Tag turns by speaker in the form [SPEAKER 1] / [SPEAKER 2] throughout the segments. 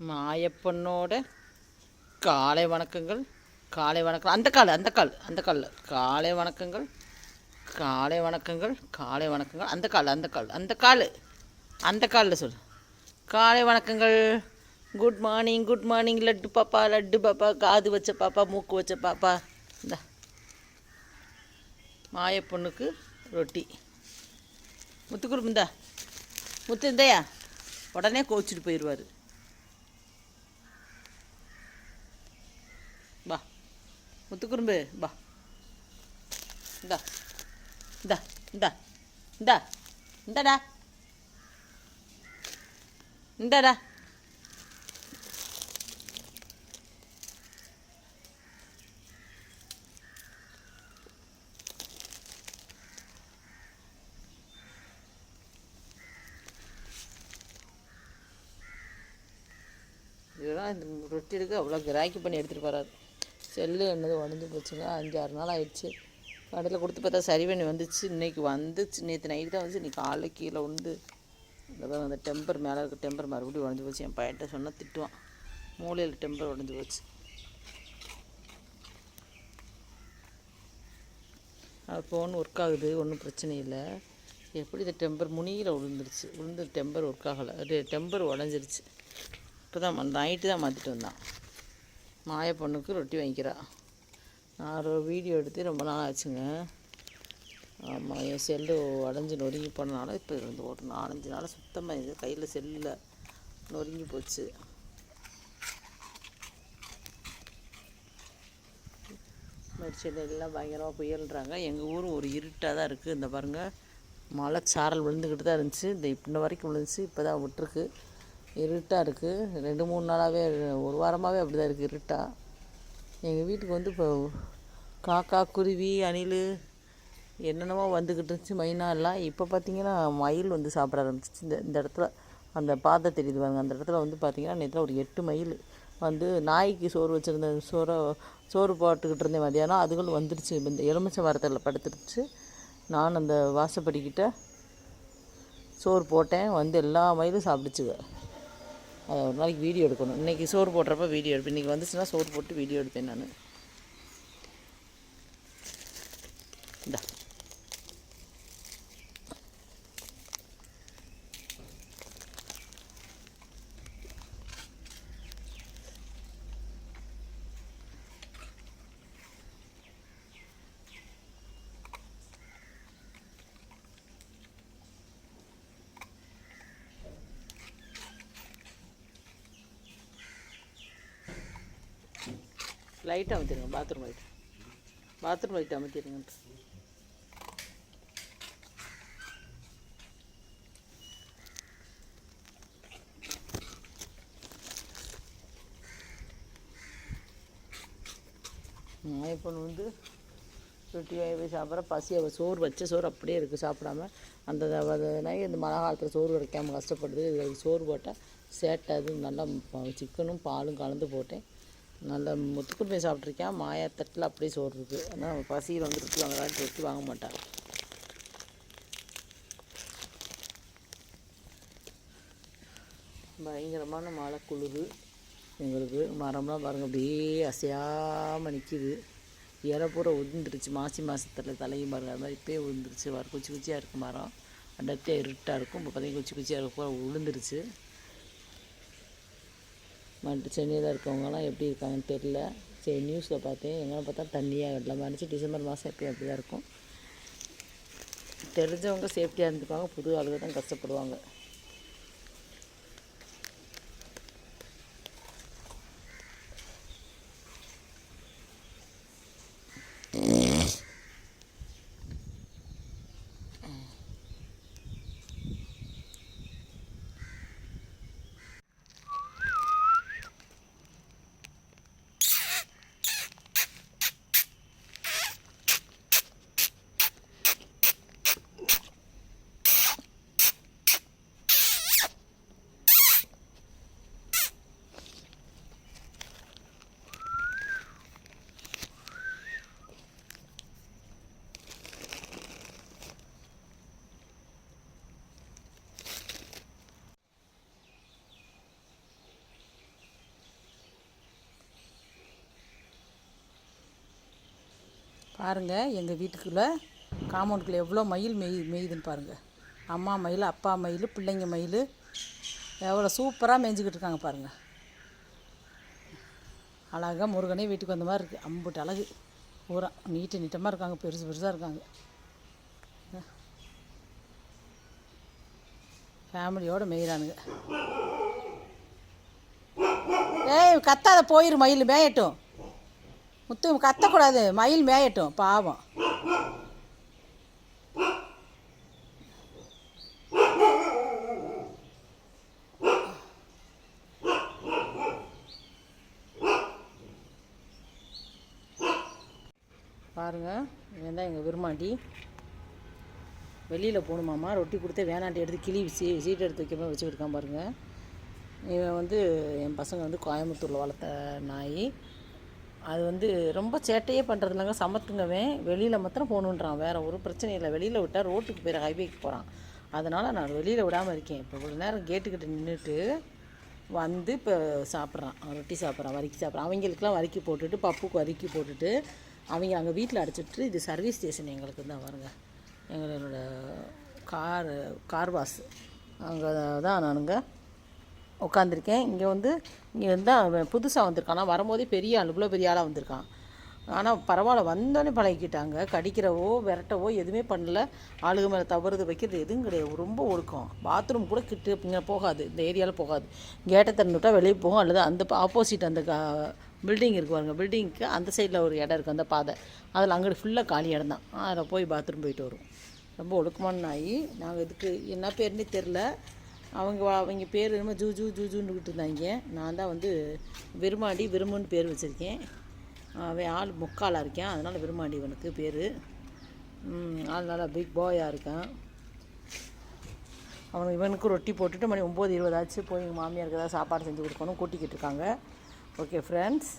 [SPEAKER 1] மாயப்பண்ணோட காலை வணக்கங்கள் காலை வணக்கம் அந்த கால் அந்த கால் அந்த காலில் காலை வணக்கங்கள் காலை வணக்கங்கள் காலை வணக்கங்கள் அந்த கால் அந்த கால் அந்த கால் அந்த காலில் சொல். காலை வணக்கங்கள். Good morning good morning Laddu பாப்பா லட்டு பாப்பா காது வச்ச பாப்பா மூக்கு வச்ச பாப்பா. இந்த. மாயப்பொண்ணுக்கு ரொட்டி. முத்துக்குருப்பு இந்தா. முத்து இந்தையா? உடனே கோச்சிட்டு போயிடுவார் முத்துக்குறும்பு பா இந்தா. இந்தா இந்தா. இந்தா. இந்தாடா. இந்தடா. இதெல்லாம் இந்த ரொட்டி எடுக்க அவ்வளோ கிராக்கி பண்ணி எடுத்துகிட்டு போகிறாரு செல்லு என்னது உடஞ்சி போச்சுங்க. அஞ்சு ஆறு நாள் ஆயிடுச்சு. கடையில் கொடுத்து பார்த்தா சரி பண்ணி வந்துச்சு. இன்றைக்கி வந்துச்சு. நேற்று நைட்டு தான் வந்துச்சு. இன்னைக்கு காலை கீழே உண்டு இந்த அந்த டெம்பர் மேலே இருக்க டெம்பர் மறுபடியும் உடஞ்சி போச்சு. என் பையன்ட்ட சொன்னால் திட்டுவான். மூலையில் டெம்பர் உடஞ்சி போச்சு. அது ஃபோன் ஒர்க் ஆகுது. ஒன்றும் பிரச்சனை இல்லை. எப்படி இந்த டெம்பர் முனியில் விழுந்துருச்சு விழுந்து டெம்பர் ஒர்க் ஆகலை. டெம்பர் உடஞ்சிருச்சு. இப்போ தான் நைட்டு தான் மாற்றிட்டு வந்தான். மாய பொண்ணுக்கு ரொட்டி வாங்கிக்கிறா. நான் ஒரு வீடியோ எடுத்து ரொம்ப நாள் ஆச்சுங்க. ஆமாம் என் செல்லு உடஞ்சி நொறுங்கி போனனால இப்போ இருந்து ஒரு நாலஞ்சு நாள் சுத்தமாக இது கையில் செல்லில் நொறுங்கி போச்சு. மெடிசன் எல்லாம் பயங்கரமாக புயல்றாங்க. எங்கள் ஊர் ஒரு இருட்டாக தான் இருக்குது இந்த பாருங்கள் மழை சாரல் விழுந்துக்கிட்டு தான் இருந்துச்சு. இந்த இன்ன வரைக்கும் விழுந்துச்சு. இப்போ தான் விட்டுருக்கு. இருட்டாக இருக்குது ரெண்டு மூணு நாளாகவே ஒரு வாரமாகவே அப்படி தான் இருக்குது இருட்டாக எங்கள் வீட்டுக்கு வந்து இப்போ காக்கா குருவி அணில் என்னென்னமோ வந்துக்கிட்டு இருந்துச்சு மைனா எல்லாம். இப்போ பார்த்தீங்கன்னா மயில் வந்து சாப்பிட ஆரம்பிச்சிச்சு. இந்த இந்த இடத்துல அந்த பாதை தெரியுது பாருங்க. அந்த இடத்துல வந்து பார்த்தீங்கன்னா நேற்று ஒரு எட்டு மயில் வந்து நாய்க்கு சோறு வச்சுருந்த சோறை சோறு போட்டுக்கிட்டு இருந்தேன் மதியானம் அதுகளும் வந்துடுச்சு இந்த எலுமிச்சை மரத்தில் படுத்துருச்சு. நான் அந்த வாசப்படிக்கிட்ட சோறு போட்டேன். வந்து எல்லா மயிலும் சாப்பிடுச்சுங்க. அதை ஒரு நாளைக்கு வீடியோ எடுக்கணும். இன்றைக்கி சோறு போடுறப்ப வீடியோ எடுப்பேன். இன்றைக்கி வந்துச்சுன்னா சோறு போட்டு வீடியோ எடுப்பேன் நான் இந்தா லைட் அமைத்திருங்க பாத்ரூம் லைட் பாத்ரூம் லைட் அமர்த்திடுங்க மாயப்பொண்ணு வந்து ரொட்டி வாங்கி போய் சாப்பிட்ற பசி அவள் சோறு வச்ச சோறு அப்படியே இருக்குது சாப்பிடாம. அந்த நாய் இந்த மழை காலத்தில் சோறு கிடைக்காம கஷ்டப்படுது. இதுக்கு சோறு போட்டால் சேட்டை அது நல்லா சிக்கனும் பாலும் கலந்து போட்டேன். நல்ல முத்துக்குருமை சாப்பிட்ருக்கேன் மாயா தட்டில் அப்படியே சோறு இருக்குது ஆனால் பசியில் வந்து ரொட்டி வாங்குறாரு ரொட்டி வாங்க மாட்டாங்க பயங்கரமான மழை குளிரு எங்களுக்கு. மரம்லாம் பாருங்கள் அப்படியே அசையாமல் நிற்கிது இலை பூரா உதிர்ந்துருச்சு. மாசி மாதத்தில் தலையும் பாருங்க அது மாதிரி இப்போயே உதிர்ந்துருச்சு. வர குச்சி குச்சியாக இருக்குது மரம். அடர்த்தியாக இருட்டாக இருக்கும். இப்போ பார்த்தீங்கன்னா குச்சி குச்சியாக இருக்க. பூரா உளுந்துருச்சு. மற்ற சென்னையில் இருக்கவங்கலாம் எப்படி இருக்காங்கன்னு தெரில சரி நியூஸில் பார்த்தேன். எங்கே பார்த்தா தண்ணியாக இல்லாமல் இருந்துச்சு. டிசம்பர் மாதம் எப்பயும் அப்படி தான் இருக்கும். தெரிஞ்சவங்க சேஃப்டியாக இருந்துப்பாங்க. புது ஆளுங்க தான் கஷ்டப்படுவாங்க.
[SPEAKER 2] பாருங்கள் எங்கள் வீட்டுக்குள்ளே காம்பவுண்டுக்குள்ளே எவ்வளோ மயில் மெய் மெய்யுதுன்னு பாருங்கள் அம்மா மயில் அப்பா மயில் பிள்ளைங்க மயில் எவ்வளோ சூப்பராக மேய்ஞ்சிக்கிட்டு இருக்காங்க பாருங்கள் அழகாக முருகனே வீட்டுக்கு வந்த மாதிரி இருக்குது அம்புட்டு அழகு. பூரா நீட்டு நீட்டமாக இருக்காங்க பெருசு பெருசாக இருக்காங்க. ஃபேமிலியோடு மெய்கிறானுங்க ஏய் கத்தாத போயிரு மயில் மேயட்டும். முத்து கத்தக்கூடாது. மயில் மேயட்டும். பாவம். பாருங்க. இவன் தான் எங்கள் விரும்மாண்டி. வெளியில் போகணுமாம்மா ரொட்டி கொடுத்து வேணாண்டி எடுத்து கிளி சீ சீட் எடுத்து வைக்காம வச்சுக்கிட்டு இருக்கான் பாருங்கள் இவன் வந்து என் பசங்க வந்து கோயம்புத்தூரில் வளர்த்த நாய். அது வந்து ரொம்ப சேட்டையே பண்ணுறது இல்லைங்க வெளியில் மாத்திரம் போகணுன்றான் வேறு ஒரு பிரச்சனையும் இல்லை. வெளியில் விட்டால் ரோட்டுக்கு போய் ஹைவேக்கு போகிறான் அதனால் நான் வெளியில் விடாமல் இருக்கேன். இப்போ இவ்வளோ நேரம் கேட்டுக்கிட்டு நின்றுட்டு வந்து இப்போ சாப்பிட்றான். ரொட்டி சாப்பிட்றான் வரிக்கி சாப்பிட்றான். அவங்களுக்குலாம் வரிக்கி போட்டுட்டு பப்புக்கு வரிக்கி போட்டுட்டு அவங்க அங்கே வீட்டில் அடைச்சிட்டு இது சர்வீஸ் ஸ்டேஷன் எங்களுக்கு தான் வருங்க. எங்களோட கார் கார் வாஷ் அங்கே தான் நானுங்க உட்காந்துருக்கேன் இங்கே வந்து இங்கே வந்து அவன் புதுசாக வந்திருக்கான்? ஆனால் வரும்போதே பெரிய ஆள் இவ்வளோ பெரிய ஆளாக வந்திருக்கான். ஆனால் பரவாயில்ல வந்தோடனே பழகிக்கிட்டாங்க. கடிக்கிறவோ விரட்டவோ எதுவுமே பண்ணல. ஆளுக மேலே தவறுது வைக்கிறது எதுவும் கிடையாது. ரொம்ப ஒழுக்கம் பாத்ரூம் கூட கிட்ட இங்கே போகாது. இந்த ஏரியாவில் போகாது. கேட்டை திறந்து விட்டால் வெளியே போகும். அல்லது அந்த ஆப்போசிட் அந்த பில்டிங் இருக்கு பாருங்க. பில்டிங்க்கு அந்த சைடில் ஒரு இடம் இருக்குது அந்த பாதை. அதில் அங்கிட்டு ஃபுல்லாக காலி இடம் தான். அதில் போய் பாத்ரூம் போயிட்டு வரும் ரொம்ப ஒழுக்கமான நாய். நாங்கள் இதுக்கு என்ன பேருன்னே தெரில அவங்க வா- அவங்க பேர் என்னமோ ஜூ ஜூ ஜூ ஜூன்னுக்கிட்டு இருந்தாங்க. நான் தான் வந்து விருமாண்டி விரும்புன்னு பேர் வச்சுருக்கேன். அவன் ஆள் முக்காலாக இருக்கேன். அதனால் விருமாண்டி இவனுக்கு பேர். ஆள் நல்லா பிக் பாயாக இருக்கான். அவன் இவனுக்கு ரொட்டி போட்டுட்டு மணி ஒம்பது இருபது ஆச்சு. போய் எங்கள் மாமியாருக்கு ஏதாவது சாப்பாடு செஞ்சு கொடுக்கணும் கூட்டிக்கிட்டு இருக்காங்க. ஓகே ஃப்ரெண்ட்ஸ்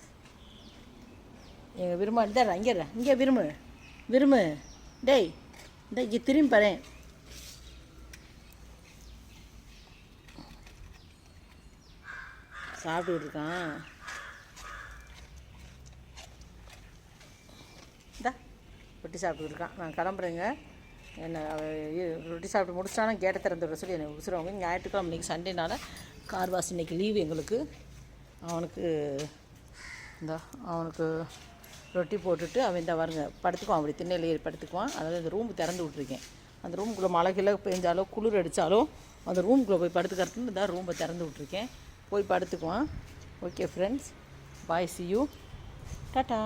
[SPEAKER 2] எங்கள் விரும்பாண்டி தான் இங்கே இங்கே விரும்பு விரும்பு டேய் இந்த இங்கே திரும்பி பறேன் சாப்பிட்டுக்கிட்டு இருக்கான் இந்தா ரொட்டி சாப்பிட்டுக்கிட்டு இருக்கான் நான் கிளம்புறேங்க. என்னை ரொட்டி சாப்பிட்டு முடிச்சிட்டானா கேட்டை திறந்து விட சொல்லி என்னை உசுறவங்க. ஞாயிற்றுக்கிழமை இன்றைக்கி சண்டேனால கார் வாசி இன்றைக்கி லீவு எங்களுக்கு. அவனுக்கு இந்த அவனுக்கு ரொட்டி போட்டுட்டு அவன் இந்த வருங்க. படுத்துக்குவான் அப்படி திண்ணையில் ஏறி படுத்துக்குவான். அதாவது இந்த ரூம் திறந்து விட்ருக்கேன் அந்த ரூமுக்குள்ளே மழை கிளை பெஞ்சாலோ குளிர் அடித்தாலோ அந்த ரூமுக்குள்ளே போய் படுத்துக்கிறதுன்னு தான் ரூமை திறந்து விட்ருக்கேன் போய் படுத்துக்குவான் okay friends bye see you tata